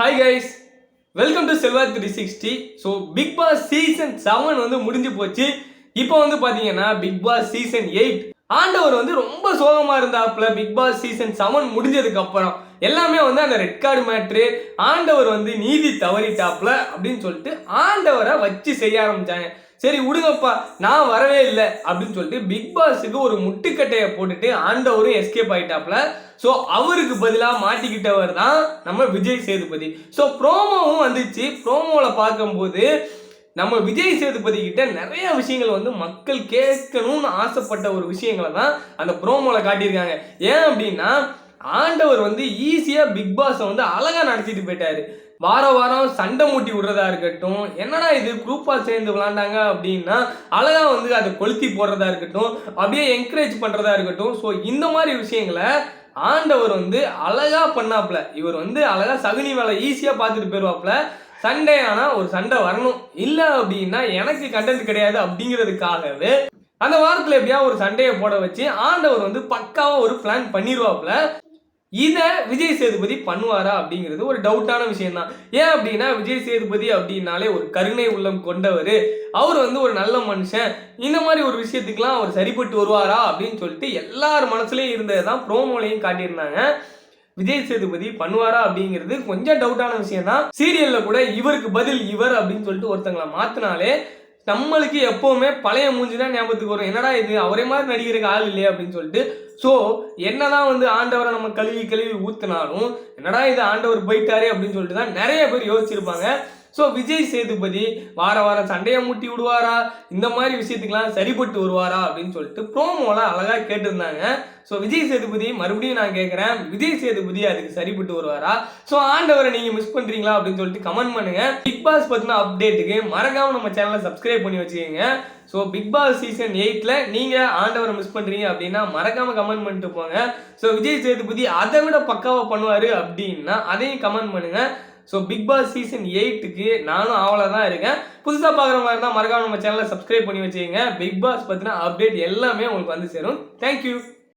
Hi guys welcome to Selva three sixty so Bigg Boss season seven வந்து முடிஞ்சு போச்சு. இப்போ வந்து பார்த்தீங்கன்னா பிக் பாஸ் சீசன் எயிட் ஆண்டவர் வந்து ரொம்ப சோகமாக இருந்தாப்புல பிக் பாஸ் சீசன் செவன் முடிஞ்சதுக்கு அப்புறம். எல்லாமே வந்து அந்த ரெட் கார்டு மேட்ரு ஆண்டவர் வந்து நீதி தவறிட்டாப்புல அப்படின்னு சொல்லிட்டு ஆண்டவரை வச்சு செய்ய ஆரம்பித்தாங்க சரி விடுங்கப்பா நான் வரவே இல்லை அப்படின்னு சொல்லிட்டு பிக் பாஸுக்கு ஒரு முட்டுக்கட்டையை போட்டுட்டு ஆண்டவரும் எஸ்கேப் ஆயிட்டாப்ல ஸோ அவருக்கு பதிலாக மாட்டிக்கிட்டவர் தான் நம்ம விஜய் சேதுபதி. ஸோ ப்ரோமோவும் வந்துச்சு. ப்ரோமோவில் பார்க்கும்போது நம்ம விஜய் சேதுபதி கிட்ட நிறைய விஷயங்கள் வந்து மக்கள் கேட்கணும்னு ஆசைப்பட்ட ஒரு விஷயங்களை தான் அந்த ப்ரோமோவில் காட்டியிருக்காங்க. ஏன் அப்படின்னா ஆண்டவர் வந்து ஈஸியாக பிக் பாஸை வந்து அழகாக நடத்திட்டு போயிட்டாரு. வார வாரம் சண்டை மூட்டி விடுறதா இருக்கட்டும் என்னடா இது குரூப்பாக சேர்ந்து விளாண்டாங்க அப்படின்னா அழகாக வந்து அதை கொளுத்தி போடுறதா இருக்கட்டும் அப்படியே என்கரேஜ் பண்ணுறதா இருக்கட்டும். ஸோ இந்த மாதிரி விஷயங்களை ஆண்டவர் வந்து அழகா பண்ணாப்புல. இவர் வந்து அழகாக சகுனி வேலை ஈஸியாக பார்த்துட்டு போயிடுவாப்புல சண்டே ஆனால் ஒரு சண்டை வரணும். இல்லை அப்படின்னா எனக்கு கண்டென்ட் கிடையாது அப்படிங்கிறதுக்காகவே அந்த வாரத்தில் எப்படியா ஒரு சண்டையை போட வச்சு ஆண்டவர் வந்து பக்காவாக ஒரு பிளான் பண்ணிடுவாப்புல இதை விஜய் சேதுபதி பண்ணுவாரா அப்படிங்கிறது ஒரு டவுட்டான விஷயம் தான் ஏன் அப்படின்னா விஜய் சேதுபதி அப்படின்னாலே ஒரு கருணை உள்ளம் கொண்டவர். அவர் வந்து ஒரு நல்ல மனுஷன். இந்த மாதிரி ஒரு விஷயத்துக்கெலாம் அவர் சரிப்பட்டு வருவாரா அப்படின்னு சொல்லிட்டு எல்லார் மனசுலேயும் இருந்தது தான் ப்ரோமோலையும் காட்டியிருந்தாங்க. விஜய் சேதுபதி பண்ணுவாரா அப்படிங்கிறது கொஞ்சம் டவுட்டான விஷயம் தான் சீரியல்ல கூட இவருக்கு பதில் இவர் அப்படின்னு சொல்லிட்டு ஒருத்தங்களை மாத்தினாலே நம்மளுக்கு எப்போவுமே பழைய மூஞ்சி தான் ஞாபகத்துக்கு வரும். என்னடா இது? அவரே மாதிரி நடிகருக்கு ஆள் இல்லையே அப்படின்னு சொல்லிட்டு. ஸோ என்னதான் வந்து ஆண்டவரை நம்ம கழுவி கழுவி ஊத்துனாலும் என்னடா இது ஆண்டவர் போயிட்டாரே அப்படின்னு சொல்லிட்டு தான் நிறைய பேர் யோசிச்சிருப்பாங்க. ஸோ விஜய் சேதுபதி வார வாரம் சண்டையை முட்டி விடுவாரா? இந்த மாதிரி விஷயத்துக்கெல்லாம் சரிப்பட்டு வருவாரா? அப்படின்னு சொல்லிட்டு ப்ரோமோலாம் அழகாக கேட்டிருந்தாங்க. ஸோ விஜய் சேதுபதி மறுபடியும் நான் கேட்குறேன் விஜய் சேதுபதி அதுக்கு சரிப்பட்டு வருவாரா? ஸோ ஆண்டவரை நீங்கள் மிஸ் பண்ணுறீங்களா அப்படின்னு சொல்லிட்டு கமெண்ட் பண்ணுங்கள் பிக் பாஸ் பற்றின அப்டேட்டுக்கு மறக்காமல் நம்ம சேனலை சப்ஸ்கிரைப் பண்ணி வச்சுக்கோங்க. ஸோ பிக் பாஸ் சீசன் எயிட்டில் நீங்கள் ஆண்டவரை மிஸ் பண்ணுறீங்க அப்படின்னா மறக்காமல் கமெண்ட் பண்ணிட்டு போங்க. ஸோ விஜய் சேதுபதி அதை விட பக்காவாக பண்ணுவார் அப்படின்னா அதையும் கமெண்ட் பண்ணுங்கள் ஸோ பிக் பாஸ் சீசன் எயிட்டுக்கு நானும் ஆவலாக தான் இருக்கேன் புதுசாக பார்க்குறவங்க இருந்தால் மறக்காம நம்ம சேனலை சப்ஸ்கிரைப் பண்ணி வச்சுக்கோங்க. பிக் பாஸ் பற்றின அப்டேட் எல்லாமே உங்களுக்கு வந்து சேரும். தேங்க்யூ